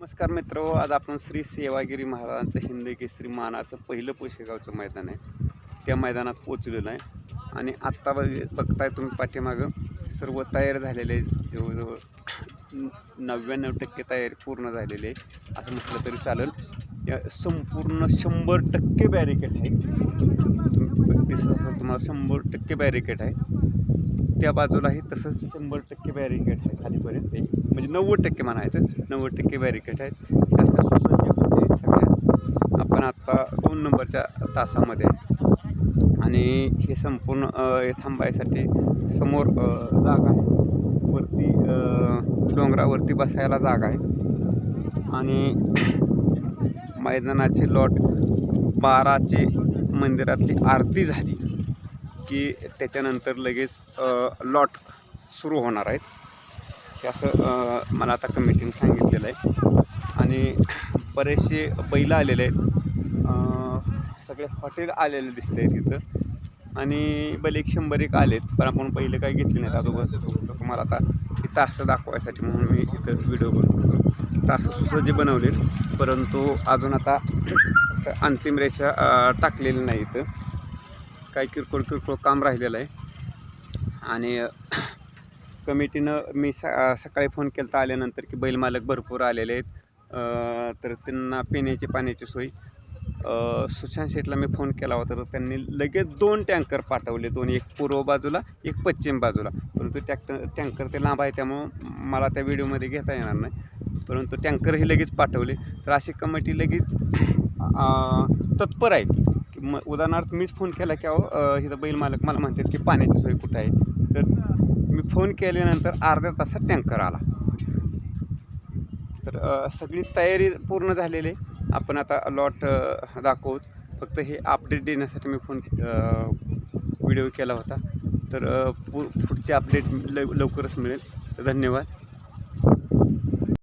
नमस्कार मित्र आज आपण श्री सेवागिरी महाराजांचं हिंद केसरी मानाचं पहिलं पुशेगावचं मैदान आहे. त्या मैदानात पोचलेलं आहे. आणि आत्ता बघ बघताय तुम्ही पाठीमागं सर्व तयार झालेले आहे जवळजवळ नव्याण्णव टक्के तयारी पूर्ण झालेली आहे. असं म्हटलं तरी चालेल. या संपूर्ण शंभर टक्के बॅरिकेड आहे. तुम्ही दिसत असेल तुम्हाला शंभर टक्के बॅरिकेड आहे. त्या बाजूलाही तसंच शंभर टक्के बॅरिकेड आहे खालीपर्यंत. एक म्हणजे नव्वद टक्के म्हणायचं नव्वद टक्के बॅरिकेड आहेत. हे अशा सुसज्ज होते सगळ्या आपण आत्ता दोन नंबरच्या तासामध्ये आणि हे संपूर्ण हे थांबायसाठी समोर जागा आहे. वरती डोंगरावरती बसायला जागा आहे. आणि मैदानाचे लॉट बाराचे मंदिरातली आरती झाली. की त्याच्यानंतर लगेच लॉट सुरू होणार आहेत. हे असं मला आता कमिटीने सांगितलेलं आहे. आणि बरेचसे बैल आलेले आहेत. सगळे हॉटेल आलेले दिसत आहेत तिथं. आणि बैल एक शंभर एक आलेत पण आपण बैल काही घेतले नाहीत अगोदर. तुम्हाला आता ही तासं दाखवायसाठी म्हणून मी इथं व्हिडिओ बनवतो. तास सुसज्ज बनवलेत. परंतु अजून आता अंतिम रेषा टाकलेली नाही इथं काही किरकोळ किरकोळ काम राहिलेलं आहे. आणि कमिटीनं मी स सकाळी फोन केला तर आल्यानंतर की बैल मालक भरपूर आलेले आहेत. तर त्यांना पिण्याची पाण्याची सोय. सुशांत शेटला मी फोन केला होता तर त्यांनी लगेच दोन टँकर पाठवले. दोन एक पूर्व बाजूला एक पश्चिम बाजूला. परंतु टॅक्टर टँकर ते लांब आहे त्यामुळं मला त्या व्हिडिओमध्ये घेता येणार नाही. परंतु टँकरही लगेच पाठवले. तर अशी कमिटी लगेच तत्पर आहे की म उदाहरणार्थ मीच फोन केला की अहो इथं बैल मालक मला म्हणतात की पाण्याची सोय कुठं आहे? तर मी फोन केल्यानंतर अर्ध्या तासात टँकर आला. तर सगळी तयारी पूर्ण झालेली. आहे आपण आता लॉट दाखवत. फक्त हे अपडेट देण्यासाठी मी फोन व्हिडिओ केला होता. तर पु पुढचे अपडेट लव लवकरच मिळेल. धन्यवाद.